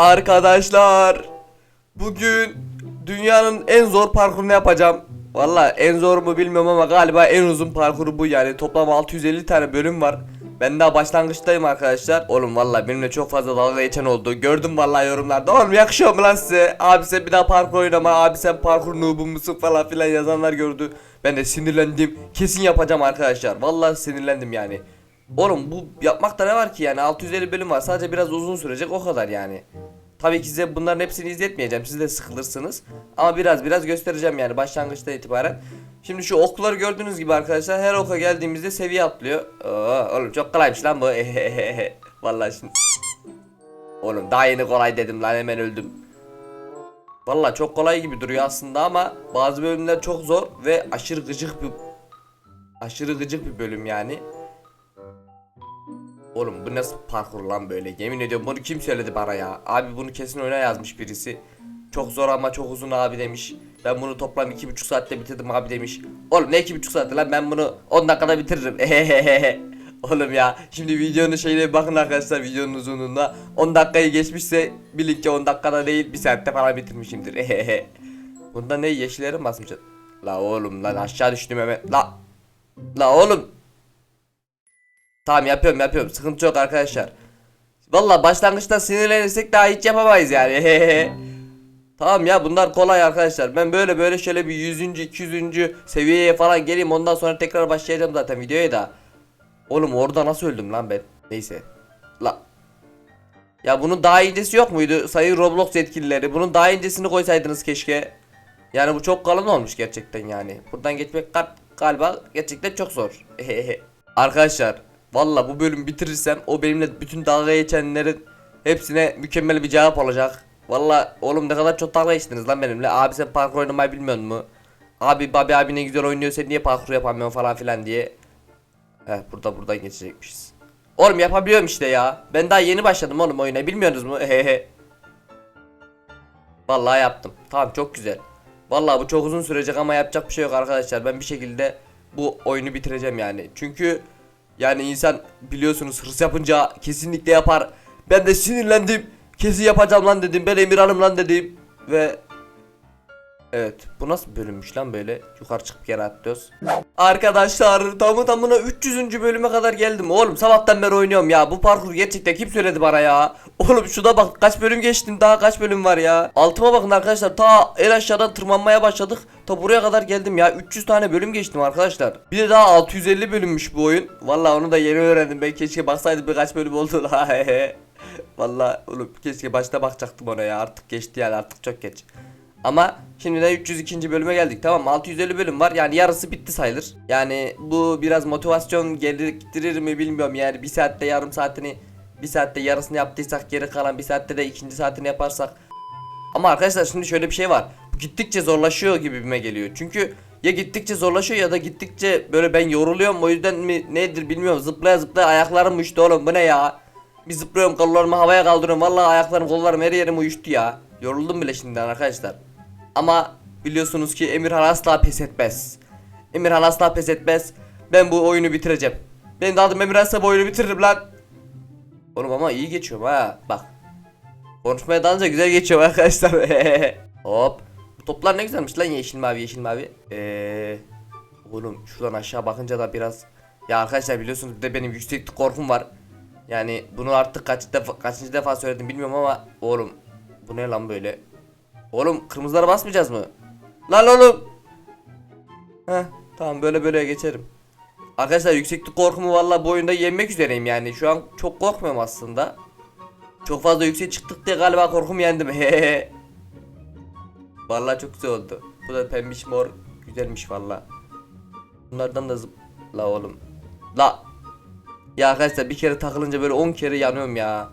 Arkadaşlar bugün dünyanın en zor parkurunu yapacağım. Valla en zor mu bilmiyorum ama galiba en uzun parkuru bu yani. Toplam 650 tane bölüm var. Ben daha başlangıçtayım arkadaşlar. Oğlum valla benimle çok fazla dalga geçen oldu. Gördüm valla yorumlarda. Oğlum yakışıyor mu lan size? Abi sen bir daha parkur oynama. Abi sen parkur noobu musun falan filan yazanlar gördü. Ben de sinirlendim. Kesin yapacağım arkadaşlar. Valla sinirlendim yani. Oğlum bu yapmakta ne var ki yani 650 bölüm var. Sadece biraz uzun sürecek o kadar yani. Tabii ki size bunların hepsini izletmeyeceğim. Siz de sıkılırsınız. Ama biraz biraz göstereceğim yani başlangıçta itibaren. Şimdi şu okları gördüğünüz gibi arkadaşlar her oka geldiğimizde seviye atlıyor. Oo, oğlum çok kolaymış lan bu. Vallahi şimdi. Oğlum daha yeni kolay dedim lan hemen öldüm. Vallahi çok kolay gibi duruyor aslında ama bazı bölümler çok zor ve aşırı gıcık bir aşırı gıcık bir bölüm yani. Oğlum bu nasıl parkur lan böyle? Yemin ediyorum bunu kim söyledi bana ya? Abi bunu kesin oyuna yazmış birisi. Çok zor ama çok uzun abi demiş. Ben bunu toplam iki buçuk saatte bitirdim abi demiş. Oğlum ne iki buçuk saatte lan ben bunu 10 dakikada bitiririm. Oğlum ya şimdi videonun şeyine bakın arkadaşlar videonun uzunluğuna 10 dakikayı geçmişse bilin ki 10 dakikada değil bir saatte falan bitirmişimdir. Bunda ne yeşillere mi basmışız? La oğlum lan aşağı düştüm hemen. La. La oğlum Tamam yapıyorum yapıyorum. Sıkıntı yok arkadaşlar. Valla başlangıçta sinirlenirsek daha hiç yapamayız yani. tamam ya bunlar kolay arkadaşlar. Ben böyle böyle şöyle bir 100. 200. seviyeye falan geleyim ondan sonra tekrar başlayacağım zaten videoya da. Oğlum orada nasıl öldüm lan ben? Neyse. La. Ya bunun daha incesi yok muydu? Sayın Roblox yetkilileri. Bunun daha incesini koysaydınız keşke. Yani bu çok kalın olmuş gerçekten yani. Buradan geçmek gal- galiba gerçekten çok zor. Arkadaşlar Valla bu bölüm bitirirsem o benimle bütün dalga geçenlerin hepsine mükemmel bir cevap olacak. Valla oğlum ne kadar çok dalga geçtiniz lan benimle. Abi sen parkur oynamayı bilmiyor mu? Abi Babi abi ne güzel oynuyor sen niye parkur yapamıyorsun falan filan diye. Heh burada buradan geçecekmişiz. Oğlum yapabiliyorum işte ya. Ben daha yeni başladım oğlum oyuna bilmiyorsunuz mu? Hehe. Vallahi yaptım. Tamam çok güzel. Vallahi bu çok uzun sürecek ama yapacak bir şey yok arkadaşlar. Ben bir şekilde bu oyunu bitireceğim yani. Çünkü yani insan biliyorsunuz hırs yapınca kesinlikle yapar. Ben de sinirlendim. Kesin yapacağım lan dedim. Ben Emirhan'ım lan dedim. Ve Evet bu nasıl bir bölümmüş lan böyle yukarı çıkıp geri atlıyoruz. Arkadaşlar tamı tamına 300. bölüme kadar geldim. Oğlum sabahtan beri oynuyorum ya. Bu parkur gerçekten kim söyledi bana ya? Oğlum şuna bak kaç bölüm geçtim daha kaç bölüm var ya. Altıma bakın arkadaşlar ta en aşağıdan tırmanmaya başladık. Ta buraya kadar geldim ya. 300 tane bölüm geçtim arkadaşlar. Bir de daha 650 bölümmüş bu oyun. Vallahi onu da yeni öğrendim. Ben keşke baksaydım birkaç bölüm oldu la. Vallahi oğlum keşke başta bakacaktım ona ya. Artık geçti yani artık çok geç. Ama şimdi de 302. bölüme geldik. Tamam 650 bölüm var. Yani yarısı bitti sayılır. Yani bu biraz motivasyon gerektirir mi bilmiyorum. Yani bir saatte yarım saatini bir saatte yarısını yaptıysak geri kalan bir saatte de ikinci saatini yaparsak. Ama arkadaşlar şimdi şöyle bir şey var. Bu gittikçe zorlaşıyor gibime geliyor. Çünkü ya gittikçe zorlaşıyor ya da gittikçe böyle ben yoruluyorum. O yüzden mi nedir bilmiyorum. Zıplaya zıplaya ayaklarım uyuştu oğlum. Bu ne ya? Bir zıplıyorum kollarımı havaya kaldırıyorum. Vallahi ayaklarım kollarım her yerim uyuştu ya. Yoruldum bile şimdiden arkadaşlar. Ama biliyorsunuz ki Emirhan asla pes etmez. Emirhan asla pes etmez. Ben bu oyunu bitireceğim. Benim de adım Emirhan'sa bu oyunu bitiririm lan. Oğlum ama iyi geçiyorum ha. Bak. Konuşmaya dalınca güzel geçiyorum arkadaşlar. Hop. Bu toplar ne güzelmiş lan yeşil mavi yeşil mavi. Eee. Oğlum şuradan aşağı bakınca da biraz. Ya arkadaşlar biliyorsunuz bir de benim yükseklik korkum var. Yani bunu artık kaç defa kaçıncı defa söyledim bilmiyorum ama oğlum bu ne lan böyle? Oğlum kırmızılara basmayacağız mı? Lan oğlum. Heh tamam böyle böyle geçerim. Arkadaşlar yükseklik korkumu valla bu oyunda yenmek üzereyim yani. Şu an çok korkmuyorum aslında. Çok fazla yüksek çıktık diye galiba korkumu yendim. Valla çok güzel oldu. Bu da pembiş mor güzelmiş valla. Bunlardan da zıp... La oğlum. La. Ya arkadaşlar bir kere takılınca böyle 10 kere yanıyorum ya.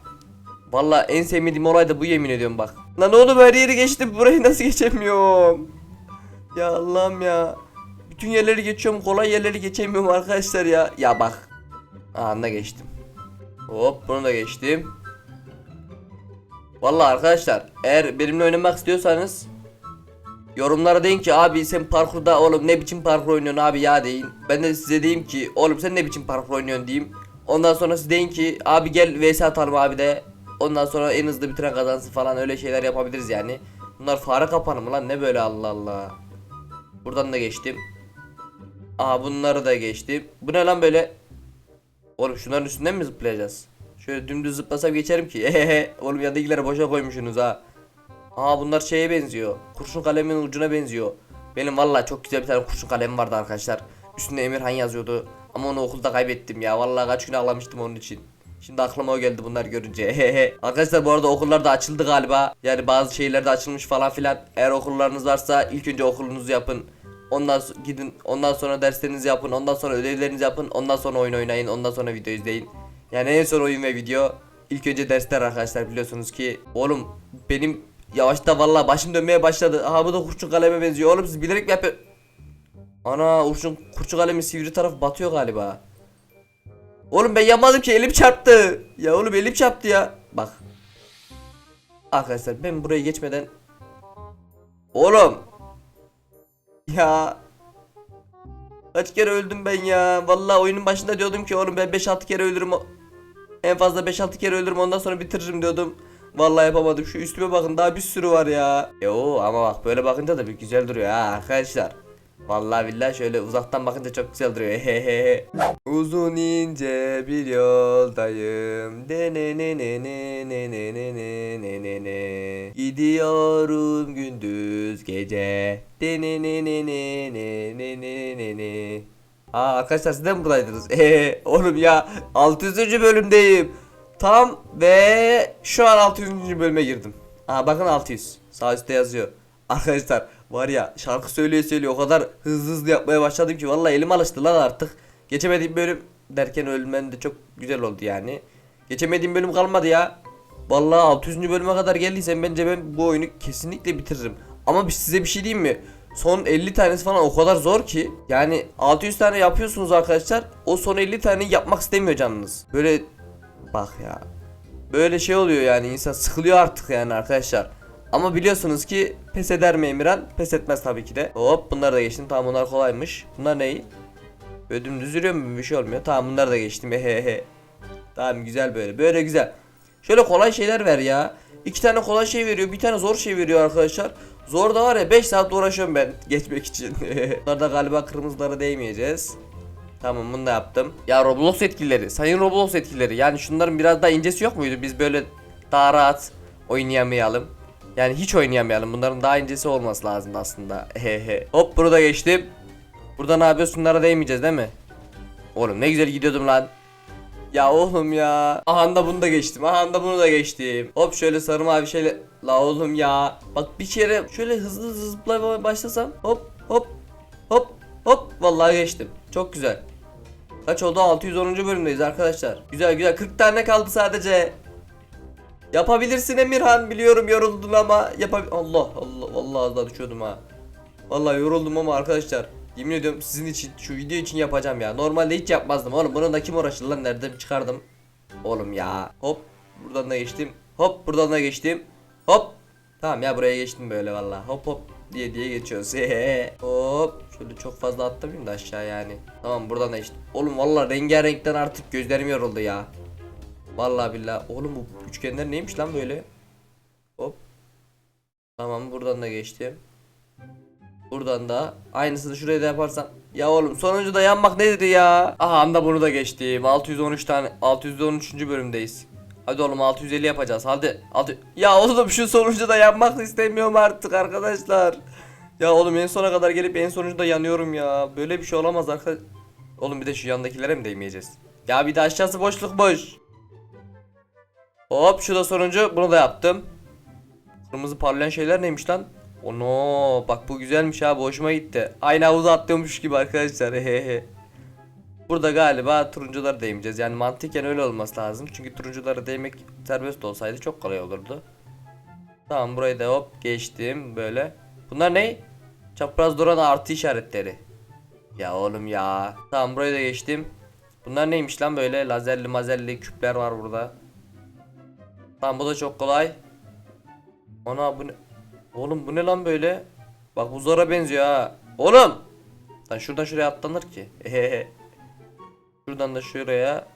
Valla en sevmediğim olay da bu yemin ediyorum bak. Lan oğlum her yeri geçtim burayı nasıl geçemiyorum? Ya Allah'ım ya. Bütün yerleri geçiyorum kolay yerleri geçemiyorum arkadaşlar ya. Ya bak. Anda geçtim. Hop bunu da geçtim. Valla arkadaşlar eğer benimle oynamak istiyorsanız Yorumlara deyin ki abi sen parkurda oğlum ne biçim parkur oynuyorsun abi ya deyin. Ben de size diyeyim ki oğlum sen ne biçim parkur oynuyorsun diyeyim. Ondan sonra siz deyin ki abi gel vs atalım abi de. Ondan sonra en hızlı bitiren kazansın falan öyle şeyler yapabiliriz yani. Bunlar fare kapanı mı lan ne böyle Allah Allah. Buradan da geçtim. Aa bunları da geçtim. Bu ne lan böyle? Oğlum şunların üstünden mi zıplayacağız? Şöyle dümdüz zıplasam geçerim ki. Ehehe. Oğlum yandakileri boşa koymuşsunuz ha. Aa bunlar şeye benziyor. Kurşun kalemin ucuna benziyor. Benim vallahi çok güzel bir tane kurşun kalemim vardı arkadaşlar. Üstünde Emirhan yazıyordu. Ama onu okulda kaybettim ya. Vallahi kaç gün ağlamıştım onun için. Şimdi aklıma o geldi bunlar görünce. Arkadaşlar bu arada okullar da açıldı galiba. Yani bazı şeyler de açılmış falan filan. Eğer okullarınız varsa ilk önce okulunuzu yapın. Ondan gidin ondan sonra derslerinizi yapın. Ondan sonra ödevlerinizi yapın. Ondan sonra oyun oynayın. Ondan sonra video izleyin. Yani en son oyun ve video. İlk önce dersler arkadaşlar biliyorsunuz ki. Oğlum benim yavaşta vallahi başım dönmeye başladı. Aha bu da kurşun kaleme benziyor. Oğlum siz bilerek mi yapıyor? Ana kurşun, kurşun kalemin sivri tarafı batıyor galiba. Oğlum ben yapmadım ki elim çarptı. Ya oğlum elim çarptı ya. Bak. Arkadaşlar ben buraya geçmeden Oğlum. Ya. Kaç kere öldüm ben ya. Vallahi oyunun başında diyordum ki oğlum ben 5-6 kere ölürüm. En fazla 5-6 kere ölürüm ondan sonra bitiririm diyordum. Vallahi yapamadım. Şu üstüme bakın daha bir sürü var ya. Yo ama bak böyle bakınca da bir güzel duruyor ha arkadaşlar. Vallahi billahi şöyle uzaktan bakınca çok güzel duruyor. Uzun ince bir yoldayım. De ne ne ne ne ne ne ne ne ne ne ne. Gidiyorum gündüz gece. De ne ne ne ne ne ne ne ne ne. Aa arkadaşlar siz de mi buradaydınız? Eee oğlum ya 600. bölümdeyim. Tam ve şu an 600. bölüme girdim. Aa bakın 600. Sağ üstte yazıyor. Arkadaşlar var ya şarkı söylüyor söylüyor o kadar hızlı hızlı yapmaya başladım ki vallahi elim alıştı lan artık. Geçemediğim bölüm derken ölmen de çok güzel oldu yani. Geçemediğim bölüm kalmadı ya. Vallahi 600. bölüme kadar geldiysem bence ben bu oyunu kesinlikle bitiririm. Ama size bir şey diyeyim mi? Son 50 tanesi falan o kadar zor ki. Yani 600 tane yapıyorsunuz arkadaşlar. O son 50 tane yapmak istemiyor canınız. Böyle bak ya. Böyle şey oluyor yani insan sıkılıyor artık yani arkadaşlar. Ama biliyorsunuz ki pes eder mi Emirhan? Pes etmez tabii ki de. Hop bunları da geçtim. Tamam bunlar kolaymış. Bunlar ne? Böyle dümdüz yürüyor mu? Bir şey olmuyor. Tamam bunları da geçtim. Hehehe. Tamam güzel böyle. Böyle güzel. Şöyle kolay şeyler ver ya. İki tane kolay şey veriyor. Bir tane zor şey veriyor arkadaşlar. Zor da var ya 5 saat uğraşıyorum ben geçmek için. Bunlarda galiba kırmızılara değmeyeceğiz. Tamam bunu da yaptım. Ya Roblox etkileri. Sayın Roblox etkileri. Yani şunların biraz daha incesi yok muydu? Biz böyle daha rahat oynayamayalım. Yani hiç oynayamayalım. Bunların daha incesi olması lazım aslında. Hehe. Hop bunu da geçtim. Burada ne yapıyoruz? Şunlara değmeyeceğiz değil mi? Oğlum ne güzel gidiyordum lan. Ya oğlum ya. Aha da bunu da geçtim. Aha da bunu da geçtim. Hop şöyle sarı mavi şeyle. La oğlum ya. Bak bir kere şöyle hızlı hızlı zıplamaya başlasam. Hop hop hop hop. Vallahi geçtim. Çok güzel. Kaç oldu? 610. bölümdeyiz arkadaşlar. Güzel güzel. 40 tane kaldı sadece. Yapabilirsin Emirhan. Biliyorum yoruldun ama yapabil... Allah Allah. Vallahi az daha düşüyordum ha. Vallahi yoruldum ama arkadaşlar. Yemin ediyorum sizin için şu video için yapacağım ya. Normalde hiç yapmazdım oğlum. Bunu da kim uğraşır lan nereden çıkardım. Oğlum ya. Hop. Buradan da geçtim. Hop buradan da geçtim. Hop. Tamam ya buraya geçtim böyle vallahi. Hop hop diye diye geçiyoruz. hop. Şöyle çok fazla atlamayayım da aşağı yani. Tamam buradan da geçtim. Oğlum vallahi rengarenkten artık gözlerim yoruldu ya. Vallahi billahi. Oğlum bu üçgenler neymiş lan böyle? Hop. Tamam buradan da geçtim. Buradan da aynısını şuraya da yaparsam. Ya oğlum sonuncu da yanmak nedir ya? Aha anda bunu da geçtim. 613 tane 613. bölümdeyiz. Hadi oğlum 650 yapacağız. Hadi. Hadi. Ya oğlum şu sonuncu da yanmak istemiyorum artık arkadaşlar. Ya oğlum en sona kadar gelip en sonuncu da yanıyorum ya. Böyle bir şey olamaz arkadaş. Oğlum bir de şu yandakilere mi değmeyeceğiz? Ya bir de aşağısı boşluk boş. Hop şu da sonuncu. Bunu da yaptım. Kırmızı parlayan şeyler neymiş lan? Ono bak bu güzelmiş abi hoşuma gitti. Aynı havuza atlıyormuş gibi arkadaşlar. Hehehe. Burada galiba turunculara değmeyeceğiz. Yani mantıken öyle olması lazım. Çünkü turunculara değmek serbest olsaydı çok kolay olurdu. Tamam burayı da hop geçtim böyle. Bunlar ne? Çapraz duran artı işaretleri. Ya oğlum ya. Tamam burayı da geçtim. Bunlar neymiş lan böyle lazerli mazerli küpler var burada. Tamam bu da çok kolay. Ana bu ne? Oğlum bu ne lan böyle? Bak bu zora benziyor ha. Oğlum! Lan şuradan şuraya atlanır ki. Ehehe. Şuradan da şuraya.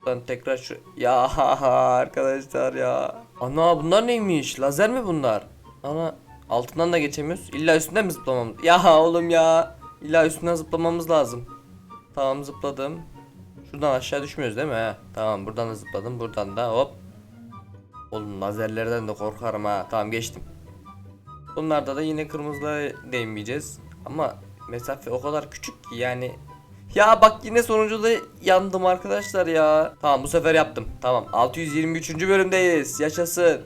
Buradan tekrar şu ya arkadaşlar ya. Ana bunlar neymiş? Lazer mi bunlar? Ana altından da geçemiyoruz. İlla üstünden mi zıplamamız? Ya oğlum ya. İlla üstünden zıplamamız lazım. Tamam zıpladım. Şuradan aşağı düşmüyoruz değil mi? He? Tamam buradan da zıpladım. Buradan da hop. Oğlum lazerlerden de korkarım ha. Tamam geçtim. Bunlarda da yine kırmızılara değmeyeceğiz. Ama mesafe o kadar küçük ki yani. Ya bak yine sonuncuda yandım arkadaşlar ya. Tamam bu sefer yaptım. Tamam 623. bölümdeyiz. Yaşasın.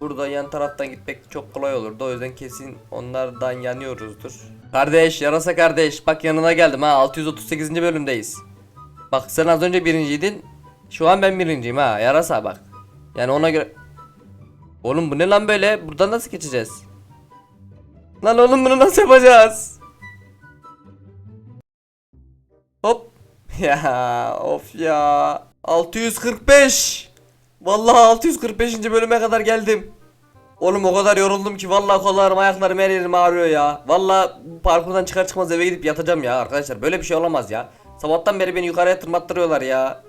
Burada yan taraftan gitmek çok kolay olurdu. O yüzden kesin onlardan yanıyoruzdur. Kardeş, yarasa kardeş. Bak yanına geldim ha. 638. bölümdeyiz. Bak sen az önce birinciydin. Şu an ben birinciyim ha. Yarasa bak. Yani ona göre... Oğlum bu ne lan böyle? Buradan nasıl geçeceğiz? Lan oğlum bunu nasıl yapacağız? Hop. Ya of ya. 645. Vallahi 645. bölüme kadar geldim. Oğlum o kadar yoruldum ki vallahi kollarım ayaklarım her yerim ağrıyor ya. Vallahi parkurdan çıkar çıkmaz eve gidip yatacağım ya arkadaşlar. Böyle bir şey olamaz ya. Sabahtan beri beni yukarıya tırmattırıyorlar ya.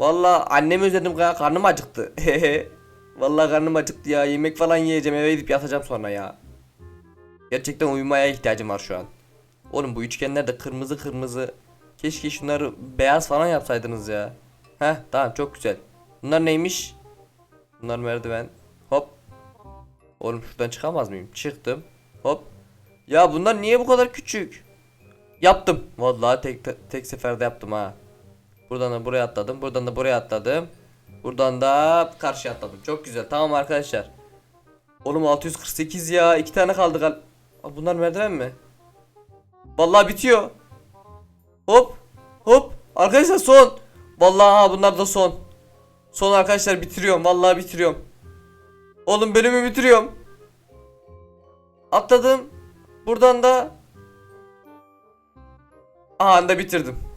Vallahi annemi özledim ya karnım acıktı. Vallahi karnım acıktı ya. Yemek falan yiyeceğim eve gidip yatacağım sonra ya. Gerçekten uyumaya ihtiyacım var şu an. Oğlum bu üçgenler de kırmızı kırmızı. Keşke şunları beyaz falan yapsaydınız ya. Heh tamam çok güzel. Bunlar neymiş? Bunlar merdiven. Hop. Oğlum şuradan çıkamaz mıyım? Çıktım. Hop. Ya bunlar niye bu kadar küçük? Yaptım. Vallahi tek, tek seferde yaptım ha. Buradan da buraya atladım. Buradan da buraya atladım. Buradan da karşıya atladım. Çok güzel. Tamam arkadaşlar. Oğlum 648 ya. iki tane kaldı gal. Bunlar merdiven mi? Vallahi bitiyor. Hop. Hop. Arkadaşlar son. Vallahi ha bunlar da son. Son arkadaşlar bitiriyorum. Vallahi bitiriyorum. Oğlum bölümü bitiriyorum. Atladım. Buradan da Aha da bitirdim.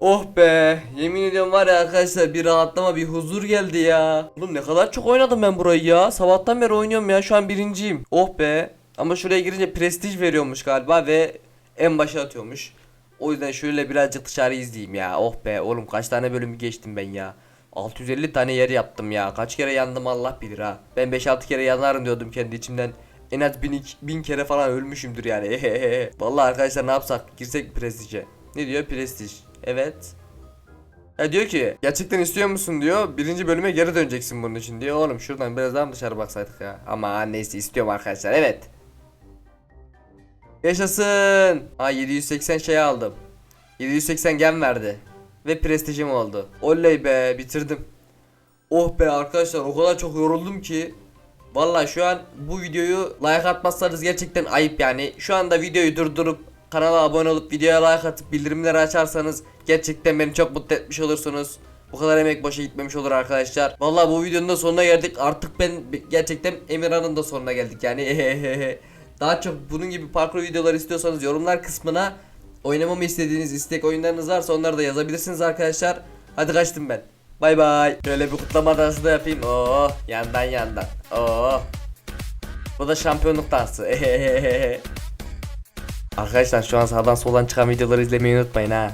Oh be. Yemin ediyorum var ya arkadaşlar bir rahatlama bir huzur geldi ya. Oğlum ne kadar çok oynadım ben burayı ya. Sabahtan beri oynuyorum ya. Şu an birinciyim. Oh be. Ama şuraya girince prestij veriyormuş galiba ve en başa atıyormuş. O yüzden şöyle birazcık dışarı izleyeyim ya. Oh be oğlum kaç tane bölümü geçtim ben ya. 650 tane yer yaptım ya. Kaç kere yandım Allah bilir ha. Ben 5-6 kere yanarım diyordum kendi içimden. En az 1000 bin kere falan ölmüşümdür yani. Vallahi arkadaşlar ne yapsak? Girsek prestije. Ne diyor? Prestij. Evet. Ya diyor ki gerçekten istiyor musun diyor. Birinci bölüme geri döneceksin bunun için diyor. Oğlum şuradan biraz daha dışarı baksaydık ya. Ama neyse istiyorum arkadaşlar. Evet. Yaşasın. Ha 780 şey aldım. 780 gem verdi. Ve prestijim oldu. Oley be bitirdim. Oh be arkadaşlar o kadar çok yoruldum ki. Vallahi şu an bu videoyu like atmazsanız gerçekten ayıp yani. Şu anda videoyu durdurup kanala abone olup videoya like atıp bildirimleri açarsanız gerçekten beni çok mutlu etmiş olursunuz. Bu kadar emek boşa gitmemiş olur arkadaşlar. Vallahi bu videonun da sonuna geldik. Artık ben gerçekten Emirhan'ın da sonuna geldik yani. Daha çok bunun gibi parkur videoları istiyorsanız yorumlar kısmına oynamamı istediğiniz istek oyunlarınız varsa onları da yazabilirsiniz arkadaşlar. Hadi kaçtım ben. Bay bay. Şöyle bir kutlama dansı da yapayım. Oo, yandan yandan. Oo. Bu da şampiyonluk dansı. Arkadaşlar şu an sağdan soldan çıkan videoları izlemeyi unutmayın ha.